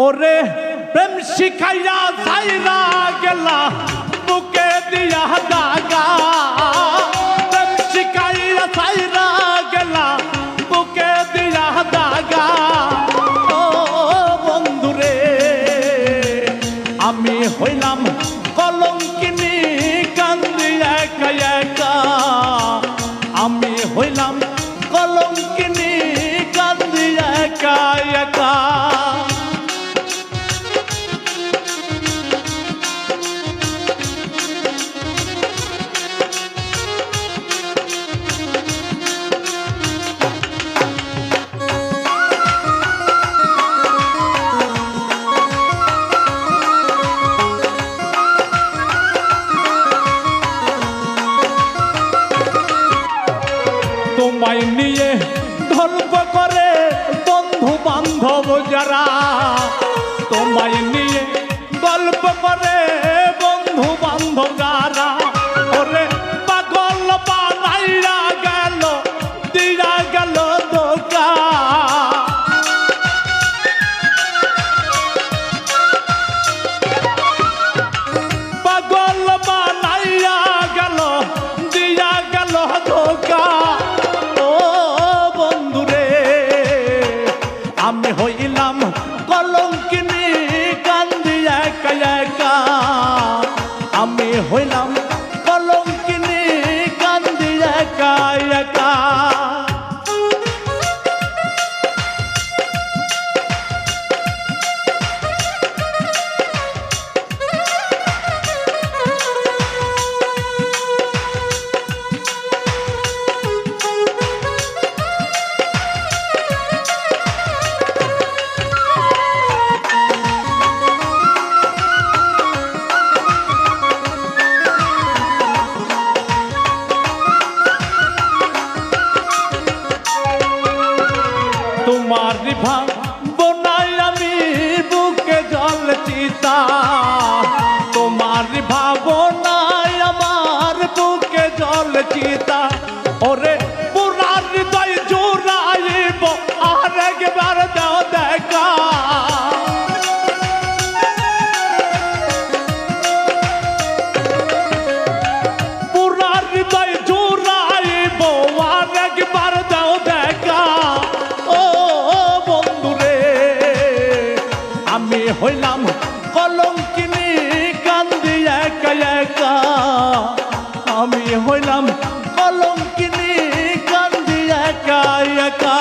ওরে প্রেম শিখাইয়া যাইরা গেলা বুকে দিয়া দাগা বান্ধব যারা আমি হইলাম কলঙ্কিনী কান্দি একা একা। আমি হইলাম কলঙ্কিনী কান্দি একা ভাব বোনাই আমি বুকে জল চিতা। হইলাম কলঙ্কিনি কান্দি একা একা। আমি হইলাম কলঙ্কিনি কান্দি একা একা।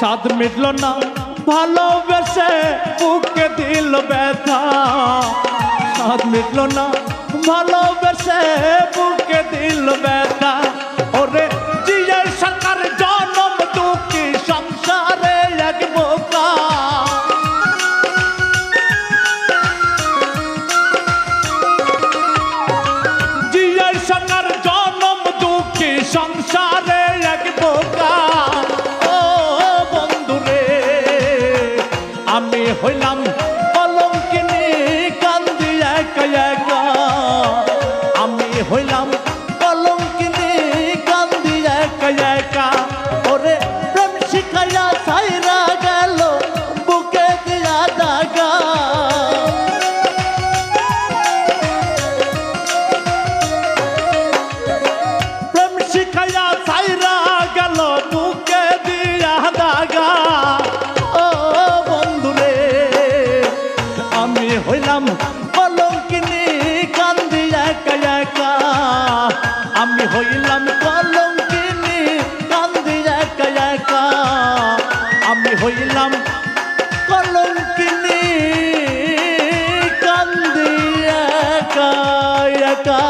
স্বাদ মিটল না ভালোবেসে বুকে দিল ব্যথা। স্বাদ মিটল না ভালোবেসে বুকে দিল ব্যথা। কলঙ্কিনী কান্দি একা একা